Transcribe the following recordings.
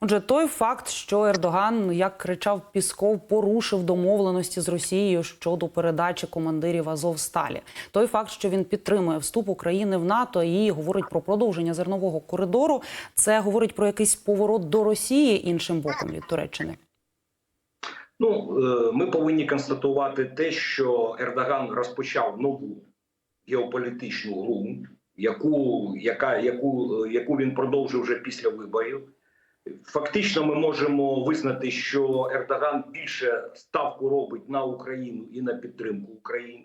Отже, той факт, що Ердоган, як кричав Пісков, порушив домовленості з Росією щодо передачі командирів Азовсталі. Той факт, що він підтримує вступ України в НАТО і говорить про продовження зернового коридору, це говорить про якийсь поворот до Росії іншим боком від Туреччини. Ну е, ми повинні констатувати те, що Ердоган розпочав нову геополітичну гру, яку, яка, яку, е, яку він продовжив вже після виборів. Фактично, ми можемо визнати, що Ердоган більше ставку робить на Україну і на підтримку України.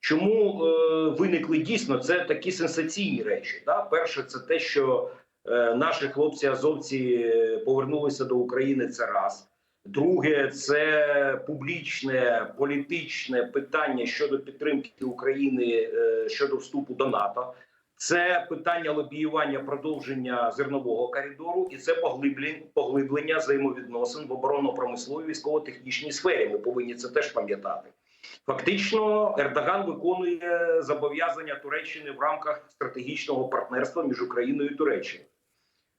Чому е, виникли дійсно це такі сенсаційні речі? Да? Перше, це те, що е, наші хлопці азовці повернулися до України. Це раз. Друге, це публічне політичне питання щодо підтримки України е, щодо вступу до НАТО. Це питання лобіювання продовження зернового коридору, і це поглиблення, поглиблення взаємовідносин в оборонно-промисловій військово-технічній сфері. Ми повинні це теж пам'ятати. Фактично, Ердоган виконує зобов'язання Туреччини в рамках стратегічного партнерства між Україною і Туреччиною.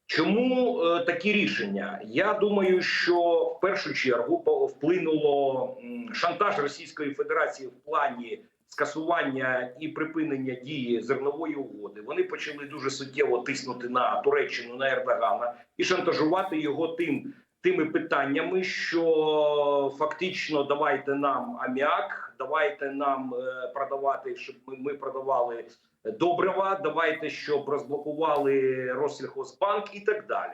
Чому е, такі рішення? Я думаю, що в першу чергу вплинуло шантаж Російської Федерації в плані скасування і припинення дії зернової угоди. Вони почали дуже суттєво тиснути на Туреччину на Ердогана і шантажувати його тим. Тими питаннями, що фактично давайте нам аміак, давайте нам е, продавати, щоб ми, продавали добрива, давайте, щоб розблокували Россельхозбанк і так далі.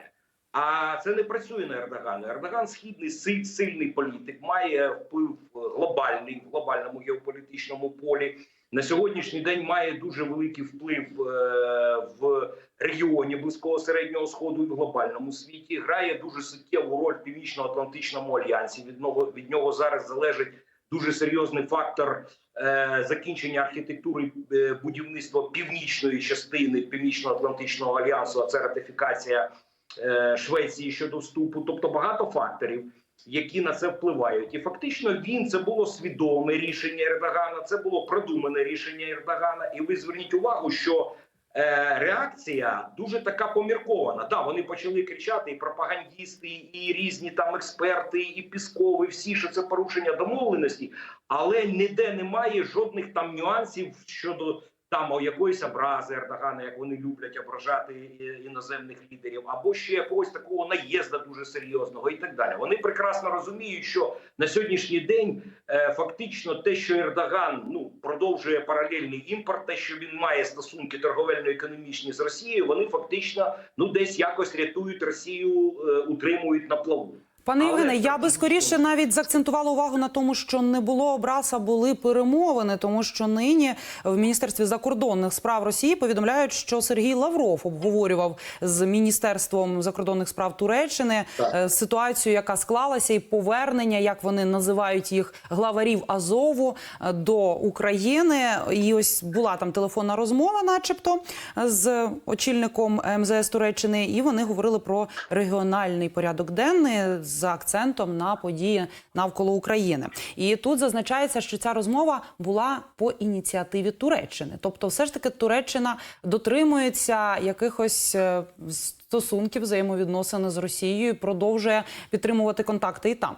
А це не працює на Ердогана. Ердоган східний силь- сильний політик, має вплив глобальний в глобальному геополітичному полі. На сьогоднішній день має дуже великий вплив е, в регіоні близького середнього сходу і в глобальному світі. Грає дуже суттєву роль в північно-атлантичному альянсі. Від нього від нього зараз залежить дуже серйозний фактор е, закінчення архітектури е, будівництва північної частини північно-атлантичного альянсу. А це ратифікація е, Швеції щодо вступу. Тобто багато факторів, які на це впливають. І фактично він це було свідоме рішення Ердогана. Це було продумане рішення Ердогана. І ви зверніть увагу, що е, реакція дуже така поміркована. Да, вони почали кричати і пропагандісти, і різні там експерти, і Піскови, всі, що це порушення домовленості, але ніде немає жодних там нюансів щодо там якоїсь образи Ердогана, як вони люблять ображати е, іноземних лідерів, або ще якогось такого наїзда дуже серйозного, і так далі. Вони прекрасно розуміють, що на сьогоднішній день е, фактично те, що Ердоган ну продовжує паралельний імпорт, те, що він має стосунки торговельно-економічні з Росією, вони фактично ну десь якось рятують Росію, е, утримують на плаву. Пане Євгене, я би скоріше навіть заакцентувала увагу на тому, що не було образ, а були перемовини, тому що нині в міністерстві закордонних справ Росії повідомляють, що Сергій Лавров обговорював з міністерством закордонних справ Туреччини Так. е, ситуацію, яка склалася, і повернення, як вони називають їх главарів Азову е, до України. І ось була там телефонна розмова, начебто, з очільником МЗС Туреччини, і вони говорили про регіональний порядок денний з акцентом на події навколо України. І тут зазначається, що ця розмова була по ініціативі Туреччини. Тобто, все ж таки, Туреччина дотримується якихось е, стосунків взаємовідносин з Росією, продовжує підтримувати контакти і там.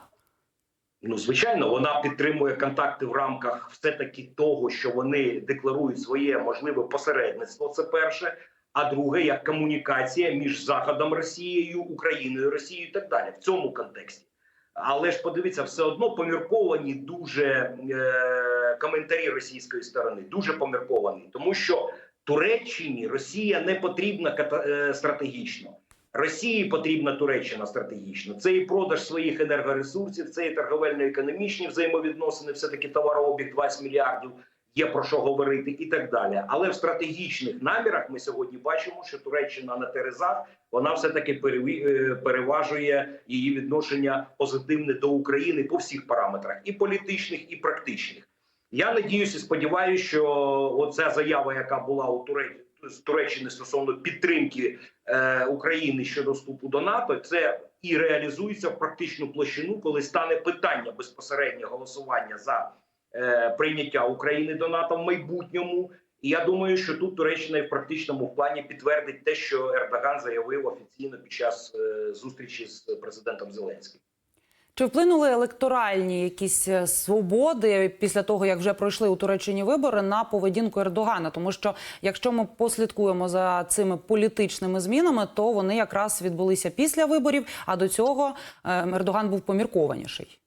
Ну, звичайно, вона підтримує контакти в рамках все таки того, що вони декларують своє можливе посередництво. Це перше. А друге, як комунікація між Заходом Росією, Україною, Росією і так далі в цьому контексті. Але ж подивіться, все одно помірковані дуже е, коментарі російської сторони, дуже помірковані, тому що Туреччині Росія не потрібна е, стратегічно. Росії потрібна Туреччина стратегічно. Це і продаж своїх енергоресурсів, це і торговельно-економічні взаємовідносини, все таки товарообіг 20 мільярдів. Є про що говорити і так далі. Але в стратегічних намірах ми сьогодні бачимо, що Туреччина на терезах вона все таки переважує її відношення позитивне до України по всіх параметрах, і політичних, і практичних. Я надіюся, сподіваюся, що оця заява, яка була у Туреччині з Туреччини стосовно підтримки е, України щодо вступу до НАТО, це і реалізується в практичну площину, коли стане питання безпосередньо голосування за е, прийняття України до НАТО в майбутньому. І я думаю, що тут Туреччина і в практичному плані підтвердить те, що Ердоган заявив офіційно під час е, зустрічі з президентом Зеленським. Чи вплинули електоральні якісь е, свободи після того, як вже пройшли у Туреччині вибори на поведінку Ердогана? Тому що якщо ми послідкуємо за цими політичними змінами, то вони якраз відбулися після виборів. А до цього е, Ердоган був поміркованіший.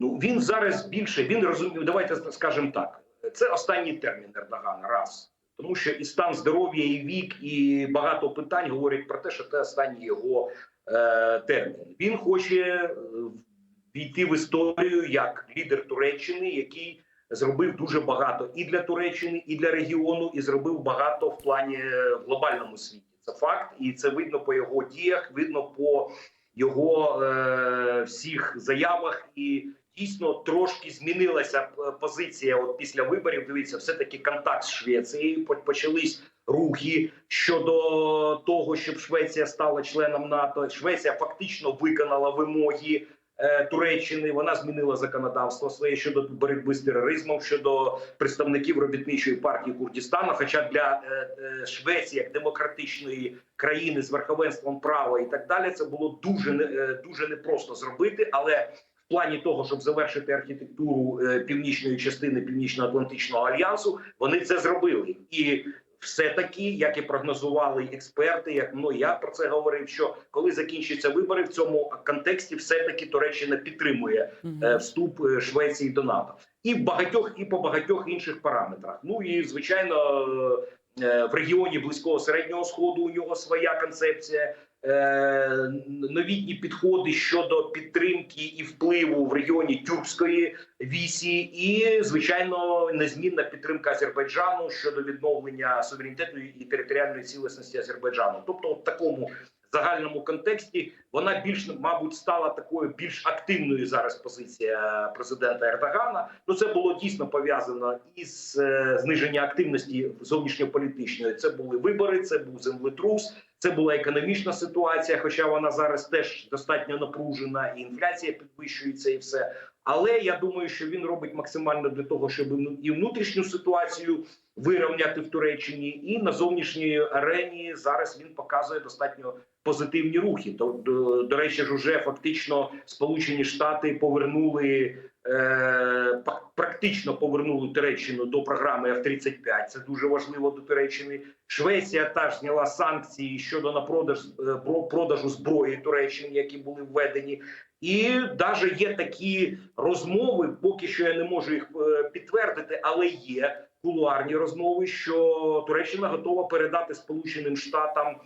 Ну він зараз більше він розуміє. Давайте скажемо так. Це останній термін Ердогана. Раз тому, що і стан здоров'я, і вік, і багато питань говорять про те, що це останній його е, термін. Він хоче е, війти в історію як лідер Туреччини, який зробив дуже багато і для Туреччини, і для регіону, і зробив багато в плані е, в глобальному світі. Це факт, і це видно по його діях, видно по його е, всіх заявах і. Дійсно трошки змінилася позиція. От після виборів дивіться, все таки контакт з Швецією. Почались рухи щодо того, щоб Швеція стала членом НАТО. Швеція фактично виконала вимоги е, Туреччини. Вона змінила законодавство своє щодо боротьби з тероризмом, щодо представників робітничої партії Курдистану. Хоча для е, е, Швеції як демократичної країни з верховенством права і так далі, це було дуже е, дуже непросто зробити, але в плані того, щоб завершити архітектуру е, північної частини Північно-Атлантичного альянсу, вони це зробили і. Все таки, як і прогнозували експерти, як ну я про це говорив. Що коли закінчаться вибори в цьому контексті, все таки Туреччина підтримує е, вступ е, Швеції до НАТО і в багатьох, і по багатьох інших параметрах. Ну і звичайно, е, в регіоні близького середнього сходу у нього своя концепція. Е, Новітні підходи щодо підтримки і впливу в регіоні тюркської вісі, і звичайно незмінна підтримка Азербайджану щодо відновлення суверенітету і територіальної цілісності Азербайджану. Тобто, в такому загальному контексті вона більш мабуть стала такою більш активною зараз позиція президента Ердогана. Ну це було дійсно пов'язано із е, зниження активності зовнішньополітичної. Це були вибори, це був землетрус. Це була економічна ситуація, хоча вона зараз теж достатньо напружена, і інфляція підвищується, і все. Але я думаю, що він робить максимально для того, щоб і внутрішню ситуацію вирівняти в Туреччині, і на зовнішній арені зараз він показує достатньо позитивні рухи. До, до, до речі, ж уже фактично Сполучені Штати повернули е, практично повернули Туреччину до програми F-35. Це дуже важливо до Туреччини. Швеція теж зняла санкції щодо на продаж е, про- продажу зброї Туреччині, які були введені. І навіть є такі розмови, поки що я не можу їх е, підтвердити, але є кулуарні розмови, що Туреччина готова передати Сполученим Штатам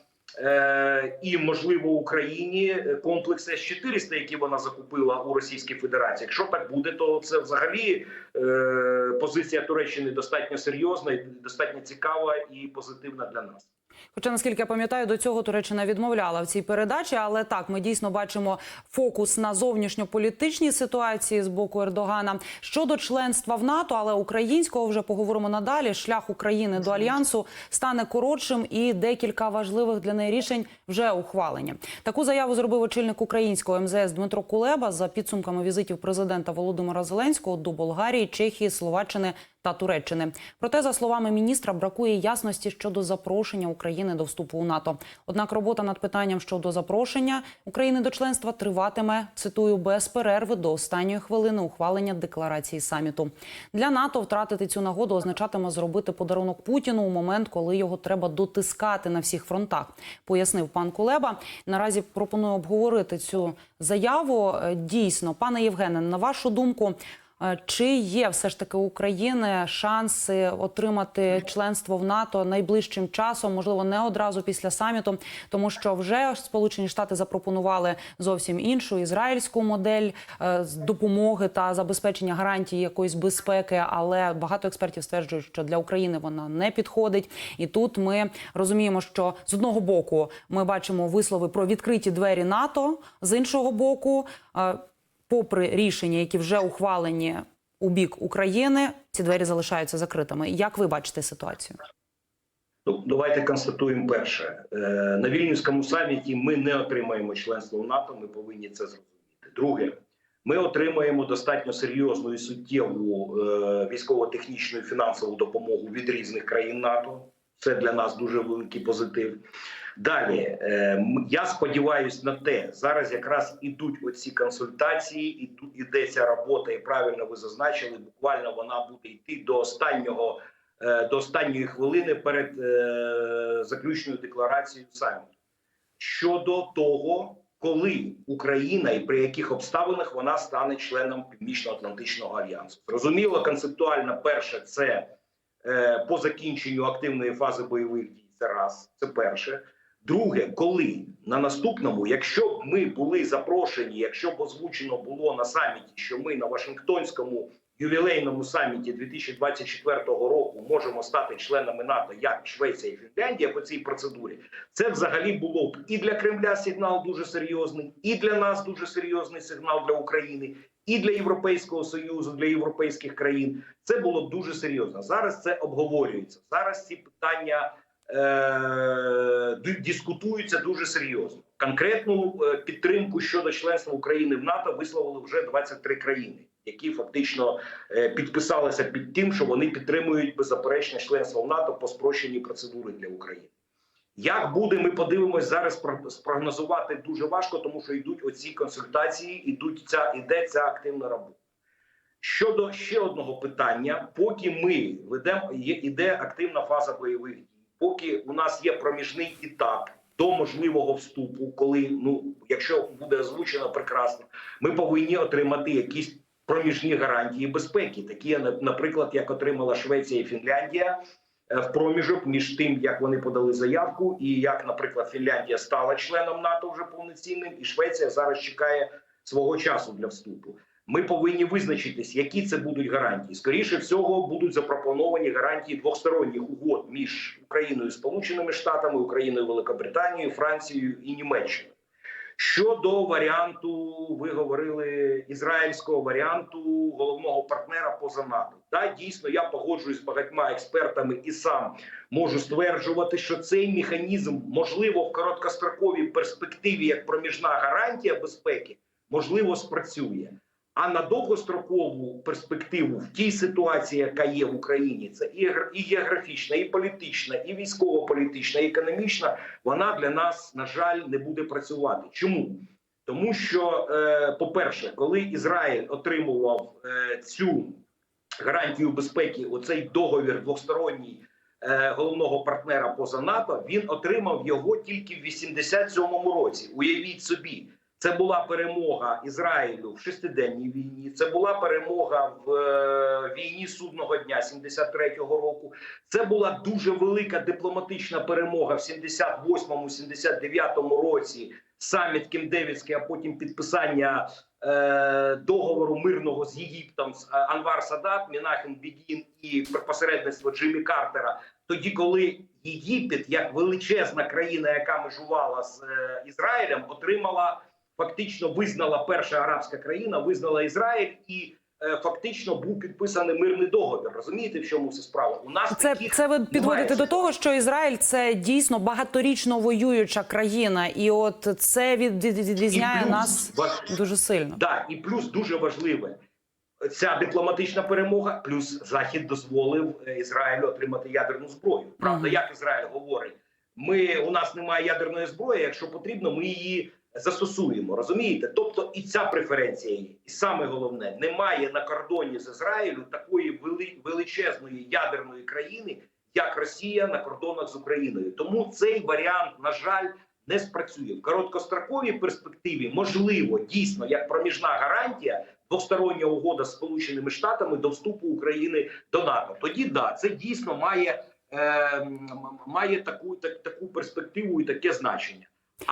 і, можливо, Україні е, комплекс С-400, які вона закупила у Російській Федерації. Якщо так буде, то це взагалі е, позиція Туреччини достатньо серйозна, достатньо цікава і позитивна для нас. Хоча, наскільки я пам'ятаю, до цього Туреччина відмовляла в цій передачі, але так ми дійсно бачимо фокус на зовнішньополітичній ситуації з боку Ердогана щодо членства в НАТО, але українського вже поговоримо надалі. Шлях України до альянсу стане коротшим, і декілька важливих для неї рішень вже ухвалені. Таку заяву зробив очільник українського МЗС Дмитро Кулеба за підсумками візитів президента Володимира Зеленського до Болгарії, Чехії, Словаччини та Туреччини. Проте, за словами міністра, бракує ясності щодо запрошення України до вступу у НАТО. Однак робота над питанням щодо запрошення України до членства триватиме цитую без перерви до останньої хвилини ухвалення декларації саміту. Для НАТО втратити цю нагоду означатиме зробити подарунок Путіну у момент, коли його треба дотискати на всіх фронтах. Пояснив пан Кулеба. Наразі пропоную обговорити цю заяву. Е, Дійсно, пане Євгене, на вашу думку. Е, Чи є все ж таки у України шанси отримати членство в НАТО найближчим часом, можливо, не одразу після саміту, тому що вже Сполучені Штати запропонували зовсім іншу ізраїльську модель е, з допомоги та забезпечення гарантій якоїсь безпеки, але багато експертів стверджують, що для України вона не підходить. І тут ми розуміємо, що з одного боку ми бачимо вислови про відкриті двері НАТО, з іншого боку. Попри рішення, які вже ухвалені у бік України, ці двері залишаються закритими. Як ви бачите ситуацію? Ну, давайте констатуємо перше. Е, На Вільнюському саміті ми не отримаємо членство в НАТО. Ми повинні це зрозуміти. Друге, Ми отримаємо достатньо серйозну і суттєву е, військово-технічну і фінансову допомогу від різних країн НАТО. Це для нас дуже великий позитив. Далі е, я сподіваюся на те, зараз якраз ідуть оці консультації, і іде ця робота, і правильно ви зазначили. Буквально вона буде йти до останнього е, до останньої хвилини перед е, заключною декларацією саміту щодо того, коли Україна і при яких обставинах вона стане членом Північно-Атлантичного альянсу. Зрозуміло, концептуально перше це по закінченню активної фази бойових дій. Це раз, це перше. Друге, коли на наступному, якщо б ми були запрошені, якщо б озвучено було на саміті, що ми на Вашингтонському ювілейному саміті 2024 року можемо стати членами НАТО, як Швеція і Фінляндія по цій процедурі, це взагалі було б і для Кремля сигнал дуже серйозний, і для нас дуже серйозний сигнал для України, і для Європейського союзу, для європейських країн. Це було дуже серйозно. Зараз це обговорюється. Зараз ці питання е- дискутуються дуже серйозно. Конкретну е, підтримку щодо членства України в НАТО висловили вже 23 країни, які фактично е, підписалися під тим, що вони підтримують беззаперечне членство в НАТО по спрощеній процедури для України. Як буде, ми подивимось зараз. про- Спрогнозувати дуже важко, тому що йдуть оці консультації, ідуть ця іде ця активна робота. Щодо ще одного питання, поки ми ведемо іде активна фаза бойових дій, поки у нас є проміжний етап до можливого вступу, коли ну якщо буде озвучено прекрасно, ми повинні отримати якісь проміжні гарантії безпеки, такі, наприклад, як отримала Швеція і Фінляндія в проміжок між тим, як вони подали заявку, і як, наприклад, Фінляндія стала членом НАТО вже повноцінним, і Швеція зараз чекає свого часу для вступу. Ми повинні визначитись, які це будуть гарантії. Скоріше всього, будуть запропоновані гарантії двосторонніх угод між Україною, і Сполученими Штатами, Україною, Великобританією, Францією і Німеччиною. Щодо варіанту, ви говорили ізраїльського варіанту головного партнера поза НАТО. Да, дійсно, я погоджуюсь з багатьма експертами і сам можу стверджувати, що цей механізм можливо в короткостроковій перспективі як проміжна гарантія безпеки можливо спрацює. А на довгострокову перспективу в тій ситуації, яка є в Україні, це і геогр- і географічна, і політична, і військово-політична, і економічна, вона для нас, на жаль, не буде працювати. Чому? Тому що, е, по-перше, коли Ізраїль отримував е, цю гарантію безпеки, оцей договір двосторонній е, головного партнера поза НАТО, він отримав його тільки в 87-му році. Уявіть собі. Це була перемога Ізраїлю в шестиденній війні. Це була перемога в е, війні судного дня 73-го року. Це була дуже велика дипломатична перемога в 78-79 році. Саміт Кемдевіцький, а потім підписання е, договору мирного з Єгиптом з е, Анвар Садат, Мінахем Бігін і посередництво Джиммі Картера. Тоді, коли Єгипет, як величезна країна, яка межувала з е, Ізраїлем, отримала фактично визнала перша арабська країна, визнала Ізраїль і е, фактично був підписаний мирний договір. Розумієте, в чому це справа? У нас Це, таких це ви підводите немає. до того, що Ізраїль це дійсно багаторічно воююча країна, і от це від, від- відрізняє нас ва- дуже сильно. Да, і плюс дуже важливе. Ця дипломатична перемога, плюс Захід дозволив е, Ізраїлю отримати ядерну зброю. Правда, Мгм. як Ізраїль говорить, ми у нас немає ядерної зброї. Якщо потрібно, ми її застосуємо. Розумієте? Тобто і ця преференція є. І саме головне, немає на кордоні з Ізраїлю такої вели, величезної ядерної країни, як Росія на кордонах з Україною. Тому цей варіант, на жаль, не спрацює в короткостроковій перспективі. Можливо, дійсно як проміжна гарантія, двостороння угода з Сполученими Штатами до вступу України до НАТО. Тоді да, це дійсно має, е, має таку так, таку перспективу і таке значення.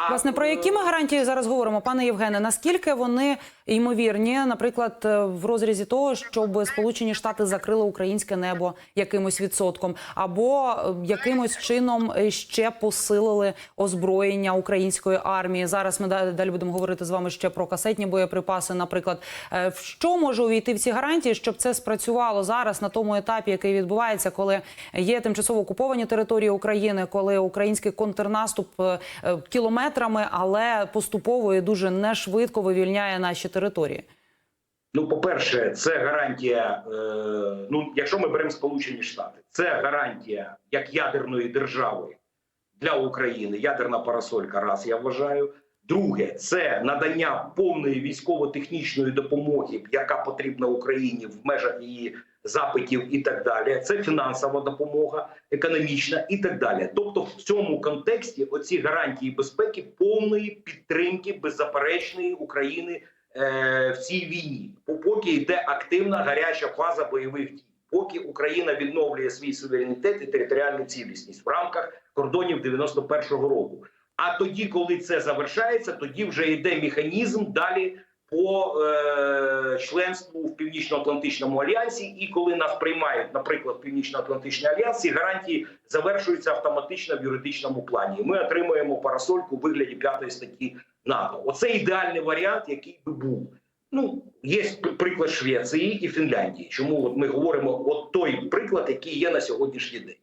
Власне, про які ми гарантії зараз говоримо, пане Євгене? Наскільки вони ймовірні, наприклад, е, в розрізі того, щоб Сполучені Штати закрили українське небо якимось відсотком, або е, якимось чином ще посилили озброєння української армії? Зараз ми да- далі будемо говорити з вами ще про касетні боєприпаси. Наприклад, Е, в що може увійти в ці гарантії, щоб це спрацювало зараз на тому етапі, який відбувається, коли є тимчасово окуповані території України, коли український контрнаступ е, кілометрами, але поступово і дуже не швидко вивільняє наші території. Ну, по-перше, це гарантія. Е, ну, якщо ми беремо Сполучені Штати, це гарантія як ядерної держави для України. Ядерна парасолька. Раз я вважаю. Друге, це надання повної військово-технічної допомоги, яка потрібна Україні в межах її запитів, і так далі. Це фінансова допомога, економічна і так далі. Тобто, в цьому контексті оці гарантії безпеки повної підтримки беззаперечної України е, в цій війні, поки йде активна гаряча фаза бойових дій, поки Україна відновлює свій суверенітет і територіальну цілісність в рамках кордонів 91-го року. А тоді, коли це завершається, тоді вже йде механізм далі по е, членству в Північно-Атлантичному альянсі. І коли нас приймають, наприклад, Північно-Атлантичний альянс, ці гарантії завершуються автоматично в юридичному плані. І Ми отримуємо парасольку у вигляді п'ятої статті НАТО. Оце ідеальний варіант, який би був. Ну, є приклад Швеції і Фінляндії. Чому от ми говоримо от той приклад, який є на сьогоднішній день.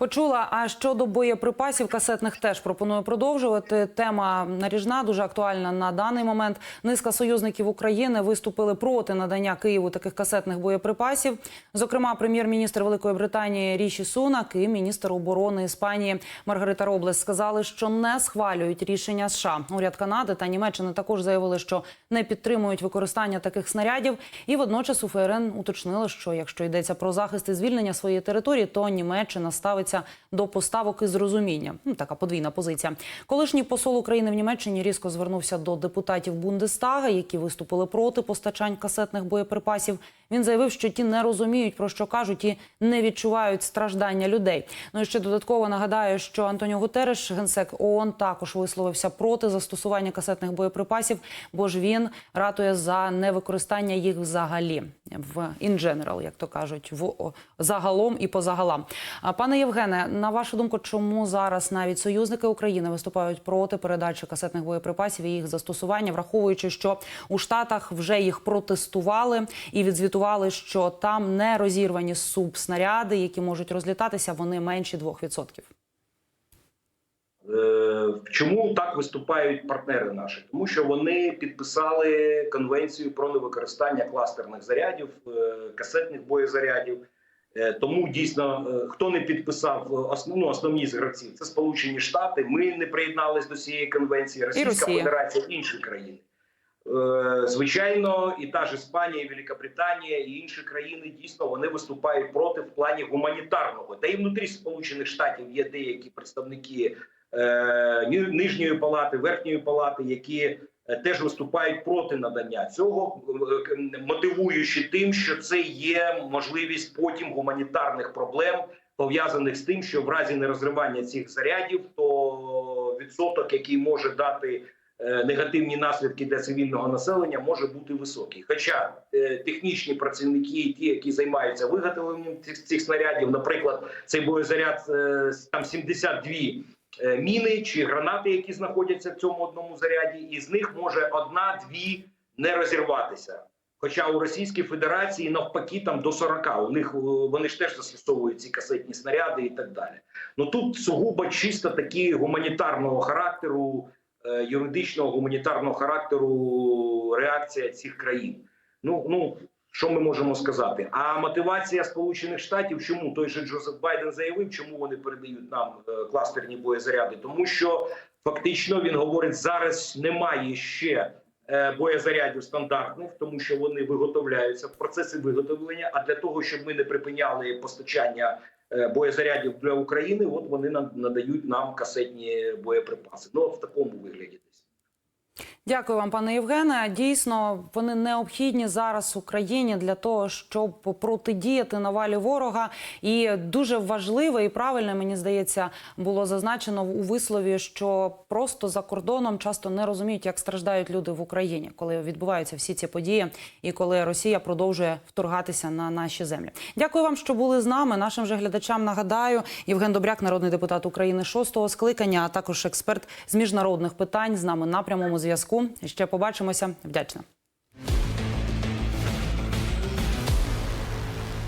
Почула. А щодо боєприпасів касетних теж пропоную продовжувати. Тема наріжна, дуже актуальна на даний момент. Низка союзників України виступили проти надання Києву таких касетних боєприпасів. Зокрема, прем'єр-міністр Великої Британії Ріші Сунак і міністр оборони Іспанії Маргарита Роблес сказали, що не схвалюють рішення США. Уряд Канади та Німеччини також заявили, що не підтримують використання таких снарядів. І водночас у ФРН уточнили, що якщо йдеться про захист і звільнення своєї території, то Німеччина ставиться до поставок із розуміння. Ну, така подвійна позиція. Колишній посол України в Німеччині різко звернувся до депутатів Бундестага, які виступили проти постачань касетних боєприпасів. Він заявив, що ті не розуміють про що кажуть і не відчувають страждання людей. Ну і ще додатково нагадаю, що Антоніо Гутереш, генсек ООН, також висловився проти застосування касетних боєприпасів, бо ж він ратує за невикористання їх взагалі в in general, як то кажуть, в загалом і по загалам. А, Пане Євгене, на вашу думку, чому зараз навіть союзники України виступають проти передачі касетних боєприпасів і їх застосування, враховуючи, що у Штатах вже їх протестували і відзвітували, що там не розірвані субснаряди, які можуть розлітатися, вони менші 2%. Е, Чому так виступають партнери наші? Тому що вони підписали конвенцію про невикористання кластерних зарядів, е, касетних боєзарядів. Е, Тому дійсно, е, хто не підписав е, основну основні з гравців, це Сполучені Штати. Ми не приєднались до цієї конвенції. Російська Росія. Федерація, інші країни. Звичайно, і та ж Іспанія, і Великобританія і інші країни дійсно вони виступають проти в плані гуманітарного. Та й внутрі Сполучених Штатів є деякі представники е, нижньої палати, верхньої палати, які теж виступають проти надання цього, е, к- мотивуючи тим, що це є можливість потім гуманітарних проблем пов'язаних з тим, що в разі нерозривання цих зарядів, то відсоток, який може дати е, негативні наслідки для цивільного населення, може бути високий. Хоча е, технічні працівники, ті, які займаються виготовленням цих, цих снарядів, наприклад, цей боєзаряд е, там 72 е, міни чи гранати, які знаходяться в цьому одному заряді, і з них може одна-дві не розірватися. Хоча у Російській Федерації навпаки там до 40. У них е, вони ж теж застосовують ці касетні снаряди і так далі. Ну тут сугубо чисто такі гуманітарного характеру, е, юридичного гуманітарного характеру реакція цих країн. Ну ну що ми можемо сказати? А мотивація Сполучених Штатів, чому той же Джозеф Байден заявив, чому вони передають нам е, кластерні боєзаряди? Тому що фактично він говорить, зараз немає ще е, боєзарядів стандартних, тому що вони виготовляються в процесі виготовлення. А для того, щоб ми не припиняли постачання е, боєзарядів для України, от вони надають нам касетні боєприпаси. Ну в такому вигляді. Дякую вам, пане Євгене. Дійсно, вони необхідні зараз Україні для того, щоб протидіяти навалі ворога. І дуже важливе і правильне, мені здається, було зазначено у вислові, що просто за кордоном часто не розуміють, як страждають люди в Україні, коли відбуваються всі ці події, і коли Росія продовжує вторгатися на наші землі. Дякую вам, що були з нами. Нашим же глядачам нагадаю, Євген Добряк, народний депутат України шостого скликання, а також експерт з міжнародних питань з нами на прямому зв'язку. Ще побачимося. Вдячна.